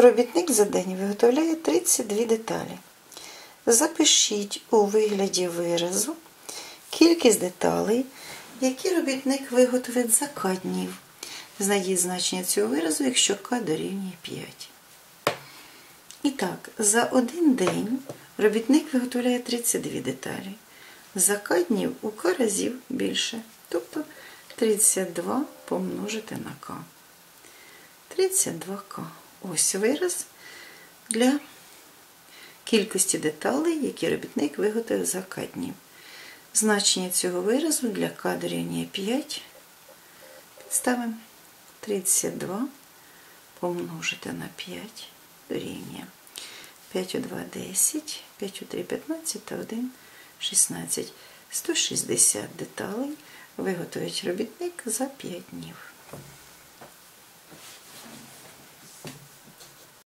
Робітник за день виготовляє 32 деталі. Запишіть у вигляді виразу кількість деталей, які робітник виготовить за К днів. Знайдіть значення цього виразу, якщо К дорівнює 5. І так, за один день робітник виготовляє 32 деталі. За К днів у К разів більше. Тобто 32 помножити на К. 32К. Ось вираз для кількості деталей, які робітник виготовив за К днів. Значення цього виразу для К дорівнює 5. Підставимо 32 помножити на 5 дорівнює. 5 у 2 – 10, 5 у 3 – 15 та 1 – 16. 160 деталей виготовить робітник за 5 днів.